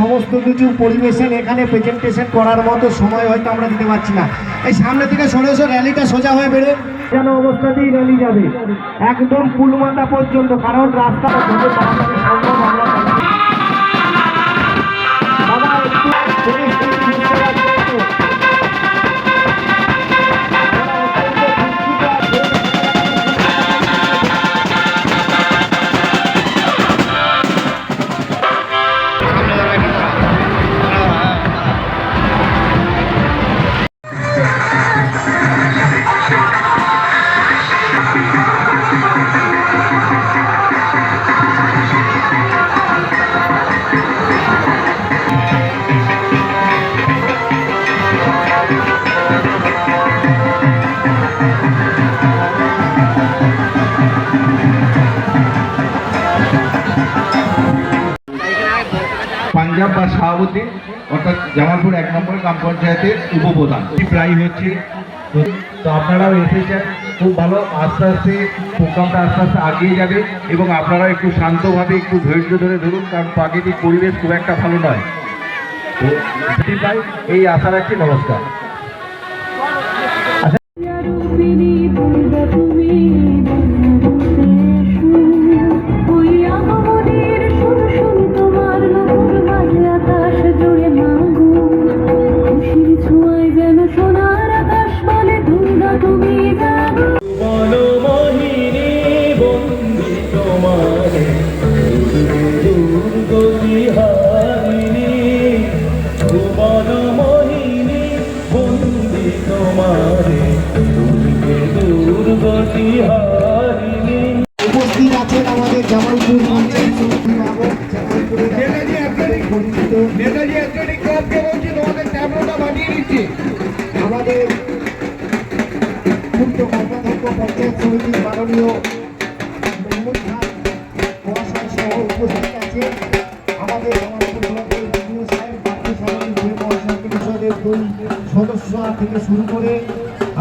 সমস্ত কিছু পরিবেশন এখানে প্রেজেন্টেশন করার মতো সময় হয়তো আমরা দিতে পারছি না। এই সামনে থেকে সরে সরে র্যালিটা সোজা হয়ে বেরোয় যেন অবস্থাতেই র্যালি যাবে। একদম পুলমাতা পর্যন্ত, কারণ রাস্তা সম্ভব পাঞ্জাব বা শাহাবুদ্দিন অর্থাৎ জামালপুর এক নম্বর গ্রাম পঞ্চায়েতের উপপ্রধান। প্রায় হচ্ছে। তো আপনারাও এসেছেন। খুব ভালো। আস্তে আস্তে প্রোগ্রামটা আস্তে আস্তে আগিয়ে যাবে এবং আপনারা একটু শান্তভাবে একটু ধৈর্য ধরে ধরুন কারণ প্রাকৃতিক পরিবেশ খুব একটা ভালো নয়। তো এই আশা রাখছি। নমস্কার। উপস্থিত আছেন আমাদের জামালপুর জামালপুরের পরিচিত সমিতির মাননীয় উপস্থিত আছে আমাদের সদস্য থেকে শুরু করে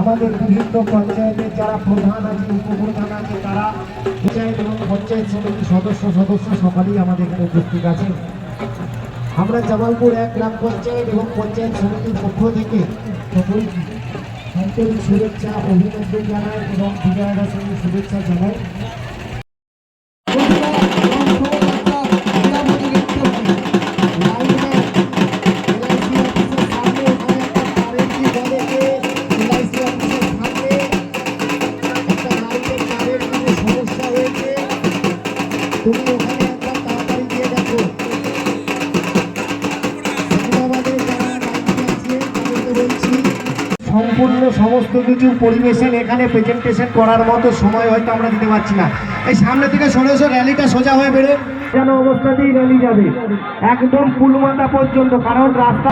আমাদের বিভিন্ন পঞ্চায়েতের যারা প্রধান আছে, উপপ্রধান আছে, তারা পঞ্চায়েত এবং পঞ্চায়েত সমিতির সদস্য সদস্য সকালেই আমাদের এখানে উপস্থিত আছেন। আমরা জামালপুর এক গ্রাম পঞ্চায়েত এবং পঞ্চায়েত সমিতির পক্ষ থেকে সকলকে আন্তরিক শুভেচ্ছা অভিনন্দন জানাই এবং বিজয়া দশমীর শুভেচ্ছা জানাই। তুমি ওখানে সম্পূর্ণ সমস্ত কিছু পরিবেশন এখানে প্রেজেন্টেশন করার মতো সময় হয়তো আমরা দিতে পারছি না। এই সামনে থেকে সরে এসে র্যালিটা সোজা হয়ে বেরো। যেন অবস্থাতেই র্যালি যাবে। একদম পুলমাতা পর্যন্ত, কারণ রাস্তা